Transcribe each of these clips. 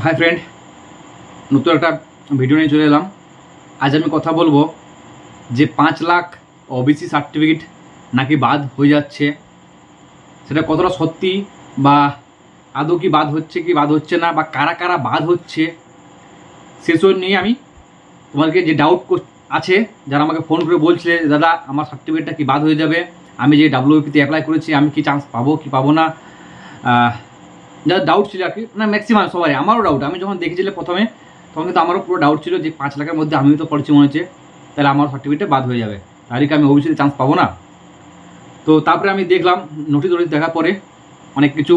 Hi friend নতুন একটা video নিয়ে চলে এলাম। আজ আমি কথা বলব যে পাঁচ লাখ ওবিসি সার্টিফিকেট নাকি বাদ হয়ে যাচ্ছে। সেটা কতটা সত্যি বা আদৌ কি বাদ হচ্ছে কি বাদ হচ্ছে না বা কারা কারা বাদ হচ্ছে সেসব নিয়ে আমি তোমাদেরকে যে ডাউট আছে, যারা আমাকে ফোন করে বলছিলে দাদা, আমার সার্টিফিকেটটা কি বাদ হয়ে যাবে? আমি যে ডাব্লিউপিতে অ্যাপ্লাই করেছি, আমি কি চান্স পাবো কি পাবো না? যারা ডাউট ছিল আর কি, না ম্যাক্সিমাম সবারই, আমারও ডাউট আমি যখন দেখেছিলাম প্রথমে, তখন কিন্তু আমারও পুরো ডাউট ছিল যে পাঁচ লাখের মধ্যে আমিও তো পড়ছি মনে হচ্ছে, তাহলে আমার সার্টিফিকেটে বাদ হয়ে যাবে। তাহলে কি আমি অবশ্যই চান্স পাবো না? তো তারপরে আমি দেখলাম নোটিশ নোটিশ দেখার পরে অনেক কিছু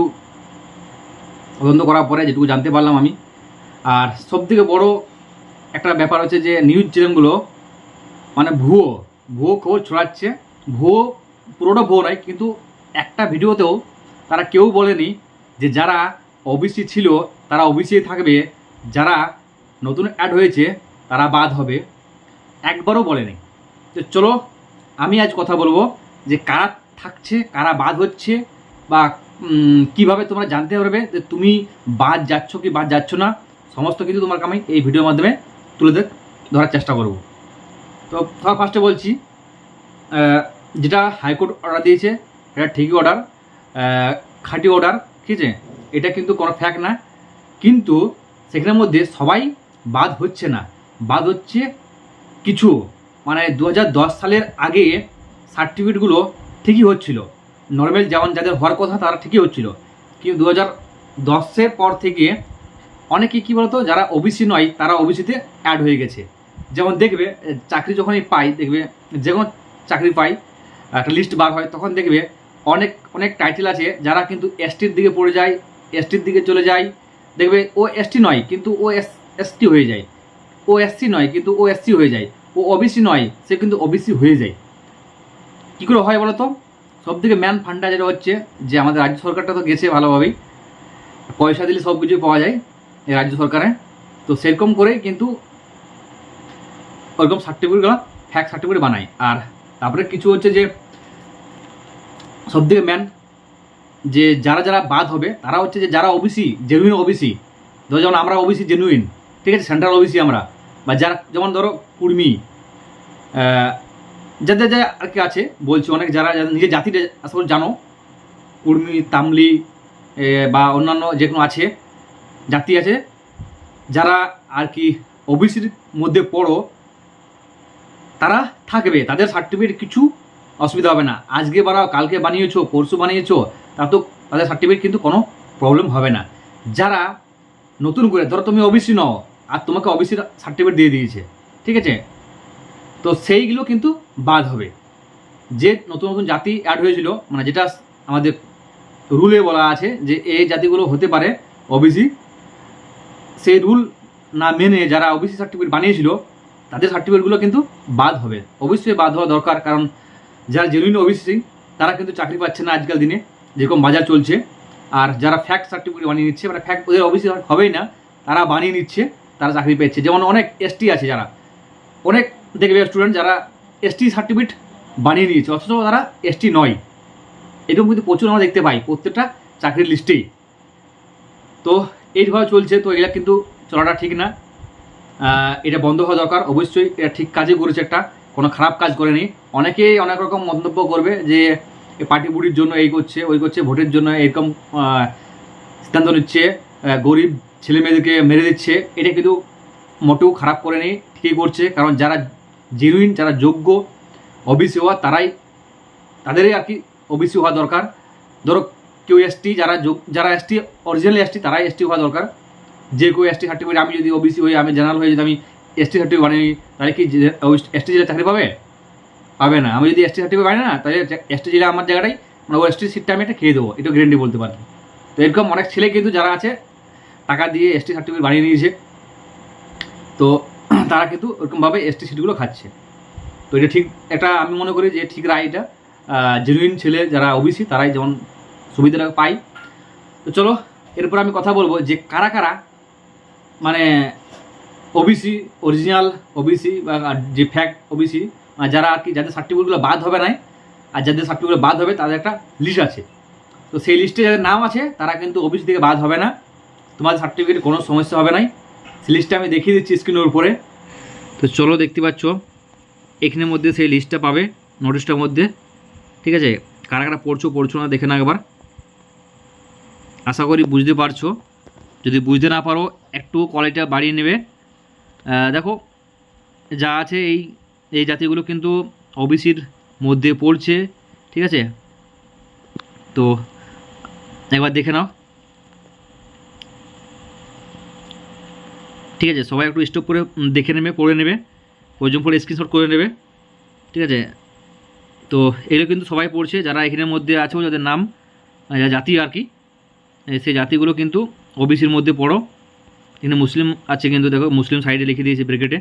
তদন্ত করার পরে যেটুকু জানতে পারলাম আমি। আর সবথেকে বড় একটা ব্যাপার হচ্ছে যে নিউজ চ্যানেলগুলো মানে ভুয়ো ভুয়ো খবর ছড়াচ্ছে। ভুয়ো, পুরোটা ভুয়ো নয়, কিন্তু একটা ভিডিওতেও তারা কেউ বলেনি যে যারা ওবিসি ছিল, তারা ওবিসি থাকবে। যারা নতুন অ্যাড হয়েছে, তারা বাদ হবে। একবারও বলেনি তো চলো, আমি আজ কথা বলব যে কারা থাকছে, কারা বাদ হচ্ছে, বা কীভাবে তোমরা জানতে পারবে যে তুমি বাদ যাচ্ছ কি বাদ যাচ্ছ না, সমস্ত কিছু তোমাকে আমি এই ভিডিওর মাধ্যমে তুলে ধর- ধরার চেষ্টা করব। তো ফার্স্টে বলছি যেটা হাইকোর্ট অর্ডার দিয়েছে, এটা ঠিকই অর্ডার খাঁটি অর্ডার ঠিক আছে এটা কিন্তু কোনো ফ্যাক্ট না। কিন্তু সেখানের মধ্যে সবাই বাদ হচ্ছে না। বাদ হচ্ছে কিছু। মানে দু হাজার দশ সালের আগে সার্টিফিকেটগুলো ঠিকই হচ্ছিল। নর্মাল যেমন যাদের হওয়ার কথা তারা ঠিকই হচ্ছিল। কিন্তু দু হাজার দশের পর থেকে অনেকে কী বলতো, যারা ওবিসি নয়, তারা ওবিসিতে অ্যাড হয়ে গেছে। যেমন দেখবে, চাকরি যখনই পাই, দেখবে যে কোনো চাকরি পাই, একটা লিস্ট বার হয়, তখন দেখবে অনেক অনেক টাইটেল আছে, যারা কিন্তু এসটির দিকে পড়ে যায় এসটির দিকে চলে যায়। দেখবে ও এসটি নয়, কিন্তু ও এস এসটি হয়ে যায়। ও এসসি নয়, কিন্তু ও এসসি হয়ে যায়। ও ওবিসি নয়, সে কিন্তু ওবিসি হয়ে যায়। কী করে হয় বলো তো সব থেকে ম্যান ফান্ডা যেটা হচ্ছে যে আমাদের রাজ্য সরকারটা তো গেছে ভালোভাবেই। পয়সা দিলে সব কিছুই পাওয়া যায় এই রাজ্য সরকারে। তো সেরকম করেই কিন্তু ওরকম সার্টিফিকেটগুলো ফ্যাক সার্টিফিকেট বানায়। আর তারপরে কিছু হচ্ছে যে সব থেকে ম্যান যে যারা যারা বাদ হবে, তারা হচ্ছে যে যারা ওবিসি জেনুইন ওবিসি ধরো যেমন আমরা ওবিসি জেনুইন ঠিক আছে? সেন্ট্রাল ওবিসি আমরা। বা যারা, যেমন ধরো কুর্মি যাদের যা আর কি আছে, বলছি অনেক যারা যারা নিজের জাতিটা আসলে জানো, কুর্মি, তামলি বা অন্যান্য যে কোনো আছে, জাতি আছে, যারা আর কি ওবিসির মধ্যে পড়ো, তারা থাকবে। তাদের সার্টিফিকেট কিছু অসুবিধা হবে না। আজকে বানাও কালকে বানিয়েছো, পরশু বানিয়েছো, তা তো তাদের সার্টিফিকেট কিন্তু কোনো প্রবলেম হবে না। যারা নতুন করে, ধরো তুমি ওবিসি নও, আর তোমাকে ওবিসির সার্টিফিকেট দিয়ে দিয়েছে, ঠিক আছে? তো সেইগুলো কিন্তু বাদ হবে। যে নতুন নতুন জাতি অ্যাড হয়েছিল মানে যেটা আমাদের রুলে বলা আছে যে এই জাতিগুলো হতে পারে ওবিসি সেই রুল না মেনে যারা ওবিসি সার্টিফিকেট বানিয়েছিল, তাদের সার্টিফিকেটগুলো কিন্তু বাদ হবে। অবশ্যই বাদ হওয়া দরকার, কারণ যারা জেনুইন ওবিসি তারা কিন্তু চাকরি পাচ্ছে না আজকাল দিনে, যেরকম বাজার চলছে। আর যারা ফ্যাক্ট সার্টিফিকেট বানিয়ে নিচ্ছে মানে ফ্যাক্ট ওদের ওবিসি হবেই না, তারা বানিয়ে নিচ্ছে, তারা চাকরি পেয়েছে। যেমন অনেক এসটি আছে যারা। অনেক দেখবে স্টুডেন্ট যারা এসটি সার্টিফিকেট বানিয়ে নিয়েছে, অথচ তারা এসটি নয়। এরকম কিন্তু প্রচুর আমরা দেখতে পাই, প্রত্যেকটা চাকরির লিস্টেই তো এইভাবে চলছে, তো এটা কিন্তু চলাটা ঠিক না। এটা বন্ধ হওয়া দরকার, অবশ্যই এটা ঠিক কাজই করেছে একটা, কোনো খারাপ কাজ করেনি। অনেকেই অনেক রকম মন্তব্য করবে যে পার্টি বুড়ির জন্য এই করছে, ওই করছে, ভোটের জন্য এরকম সিদ্ধান্ত নিচ্ছে গরিব ছেলে মেয়েদেরকে মেরে দিচ্ছে। এটা কিন্তু মোটেও খারাপ করে নেই, ঠিকই করছে। কারণ যারা জেনুইন যারা যোগ্য ওবিসি হওয়া, তারাই, তাদেরই আর কি ওবিসি হওয়া দরকার। ধরো, কেউ এসটি যারা যারা এসটি অরিজিনাল এসটি তারাই এসটি হওয়া দরকার। যে কেউ এসটি সার্টিফিকেট আমি যদি ওবিসি হই, আমি জেনারেল হয়ে যদি আমি এসটি সার্টিফিকেট বানিয়ে তাহলে কি এসটি জেলে চাকরি পাবে? পাবে না। আমি যদি এসটি সার্টিফিকেট বানাই না, তাহলে এসটি জেলা আমার জায়গাটাই মানে ও এসটি সিটটা আমি একটা খেয়ে দেবো। এটা গ্যারেন্টি বলতে পারি তো এরকম অনেক ছেলে কিন্তু যারা আছে, টাকা দিয়ে এসটি সার্টিফিকেট বানিয়ে নিয়েছে। তো তারা কিন্তু ওরকমভাবে এসটি সিটগুলো খাচ্ছে। তো এটা ঠিক একটা আমি মনে করি যে ঠিক রায় এটা জেনুইন ছেলে যারা ওবিসি তারাই যেমন সুবিধাটা পায়। তো চলো, এরপর আমি কথা বলব যে কারা কারা মানে ওবিসি অরিজিনাল ওবিসি বা যে ফ্যাক্ট ওবিসি যারা আর কি, যাদের সার্টিফিকেটগুলো বাদ হবে না আর যাদের সার্টিফিকেট বাদ হবে, তাদের একটা লিস্ট আছে। তো সেই লিস্টে যাদের নাম আছে, তারা কিন্তু অফিস থেকে বাদ হবে না। তোমাদের সার্টিফিকেট কোনো সমস্যা হবে নাই। সেই লিস্টটা আমি দেখিয়ে দিচ্ছি স্ক্রিনের উপরে। তো চলো দেখতে পাচ্ছ, এখানের মধ্যে সেই লিস্টটা পাবে নোটিশটার মধ্যে। ঠিক আছে? কারা কারা পড়ছো পড়ছো না, দেখে না একবার। আশা করি বুঝতে পারছ। যদি বুঝতে না পারো, একটু কোয়ালিটিটা বাড়িয়ে নেবে। দেখো, যা আছে এই এই জাতিগুলো কিন্তু ওবিসির মধ্যে পড়ছে, ঠিক আছে? তো একবার দেখে নাও। ঠিক আছে, সবাই একটু স্টপ করে দেখে নেবে, পড়ে নেবে, প্রয়োজন পড়ে স্ক্রিনশট করে নেবে, ঠিক আছে? তো এগুলো কিন্তু সবাই পড়ছে, যারা এখানের মধ্যে আছে, যাদের নাম যা জাতি আর কি সেই জাতিগুলো কিন্তু ওবিসির মধ্যে পড়ো। এখানে মুসলিম আছে কিন্তু দেখো, মুসলিম সাইডে লিখে দিয়েছে ব্রেকেটে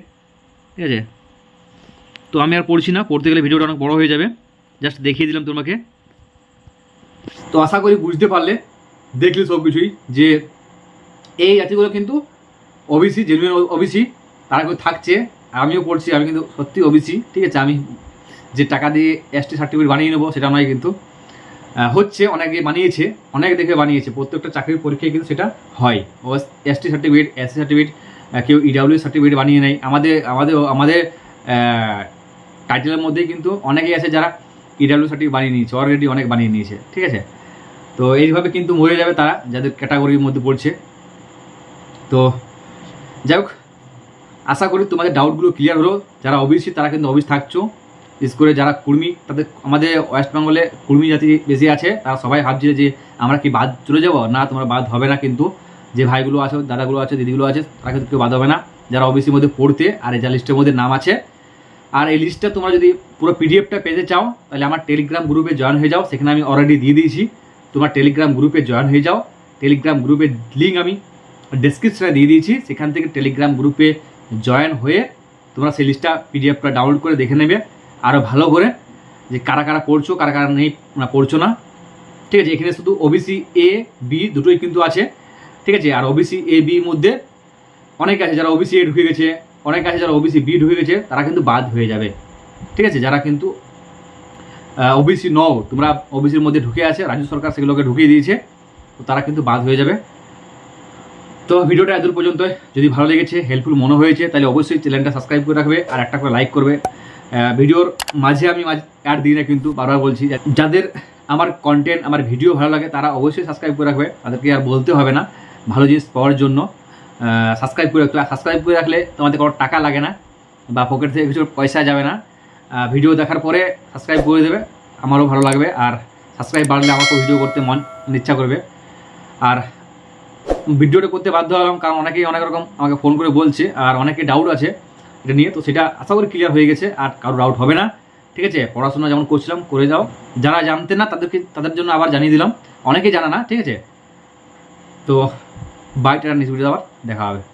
ঠিক আছে? তো আমি আর পড়ছি না, পড়তে গেলে ভিডিওটা অনেক বড় হয়ে যাবে। জাস্ট দেখিয়ে দিলাম তোমাকে। তো আশা করি বুঝতে পারলে, দেখলে সব কিছুই যে এই জাতিগুলো কিন্তু ওবিসি জেনুইন ওবিসি তারা কিন্তু থাকছে আমিও পড়ছি, আমি কিন্তু সত্যি ওবিসি ঠিক আছে? আমি যে টাকা দিয়ে এসটি সার্টিফিকেট বানিয়ে নেব, সেটা নয় কিন্তু হচ্ছে, অনেকে বানিয়েছে, অনেক দেখে বানিয়েছে, প্রত্যেকটা চাকরির পরীক্ষায় কিন্তু সেটা হয়। ও এসটি সার্টিফিকেট এসসি সার্টিফিকেট কেউ E ইডাব্লিউ সার্টিফিকেট বানিয়ে নেয়। আমাদের আমাদের আমাদের টাইটেলের মধ্যেই কিন্তু অনেকেই আছে যারা ইডাব্লিউ সার্টিফিকেট বানিয়ে নিয়েছে অলরেডি অনেক বানিয়ে নিয়েছে, ঠিক আছে? তো এইভাবে কিন্তু মরে যাবে তারা, যাদের ক্যাটাগরির মধ্যে পড়ছে। তো যাই হোক, আশা করি তোমাদের ডাউটগুলো ক্লিয়ার হলো। যারা অবিসি তারা কিন্তু অবিস থাকছো। বিশেষ করে যারা কুর্মী, তাদের, আমাদের ওয়েস্ট বেঙ্গলে কুর্মী জাতি বেশি আছে। তারা সবাই ভাবছিল যে আমরা কি বাদ চলে যাব? না, তোমরা বাদ হবে না কিন্তু। যে ভাইগুলো আছে, দাদাগুলো আছে, দিদিগুলো আছে, তারা কিন্তু কেউ বাদ হবে না। যারা অবিসির মধ্যে পড়তে, আর যা লিস্টের মধ্যে নাম আছে আর এই লিস্টটা তোমরা যদি পুরো পিডিএফটা পেতে চাও, তাহলে আমার টেলিগ্রাম গ্রুপে জয়েন হয়ে যাও। সেখানে আমি অলরেডি দিয়ে দিয়েছি। তোমার টেলিগ্রাম গ্রুপে জয়েন হয়ে যাও। টেলিগ্রাম গ্রুপের লিঙ্ক আমি ডেসক্রিপশনে দিয়ে দিয়েছি। সেখান থেকে টেলিগ্রাম গ্রুপে জয়েন হয়ে তোমরা সেই লিস্টটা পিডিএফটা ডাউনলোড করে দেখে নেবে। আরও ভালো করে যে কারা কারা পড়ছো, কারা কারা নেই পড়ছো না। ঠিক আছে, এখানে শুধু ওবিসি এ বি দুটোই কিন্তু আছে। ঠিক আছে, আর ওবিসি এ বি মধ্যে অনেক আছে। যারা ওবিসি এ ঢুকে গেছে অনেক আছে যারা ওবিসি বি ঢুকে গেছে, তারা কিন্তু বাদ হয়ে যাবে। ঠিক আছে? যারা কিন্তু ওবিসি নও, তোমরা ওবিসির মধ্যে ঢুকে আছে, রাজ্য সরকার সেগুলোকে ঢুকিয়ে দিয়েছে, তো তারা কিন্তু বাদ হয়ে যাবে। তো ভিডিওটা এত পর্যন্ত যদি ভালো লেগেছে হেল্পফুল মনে হয়েছে, তাহলে অবশ্যই চ্যানেলটা সাবস্ক্রাইব করে রাখবে আর একটা করে লাইক করবে। ভিডিওর মাঝে আমি অ্যাড দিই না কিন্তু, বারবার বলছি যাদের আমার কন্টেন্ট আমার ভিডিও ভালো লাগে, তারা অবশ্যই সাবস্ক্রাইব করে রাখবে। তাদেরকে আর বলতে হবে না, ভালো জিনিস পাওয়ার জন্য। সাবস্ক্রাইব করে রাখতে সাবস্ক্রাইব করে রাখলে তোমাদের কোনো টাকা লাগে না বা পকেট থেকে কিছু পয়সা যাবে না। ভিডিও দেখার পরে সাবস্ক্রাইব করে দেবে। আমারও ভালো লাগবে। আর সাবস্ক্রাইব বাড়লে আমাকেও ভিডিও করতে মন ইচ্ছা করবে। আর ভিডিওটা করতে বাধ্য হলাম কারণ অনেকেই অনেক রকম আমাকে ফোন করে বলছে আর অনেকে ডাউট আছে এটা নিয়ে। তো সেটা আশা করি ক্লিয়ার হয়ে গেছে। আর কারও ডাউট হবে না। ঠিক আছে? পড়াশোনা যেমন করছিলাম, করে যাও। যারা জানতে না তাদেরকে তাদের জন্য আবার জানিয়ে দিলাম। অনেকেই জানা না, ঠিক আছে? তো বাইকটা ভিডিও আবার দেখা হবে।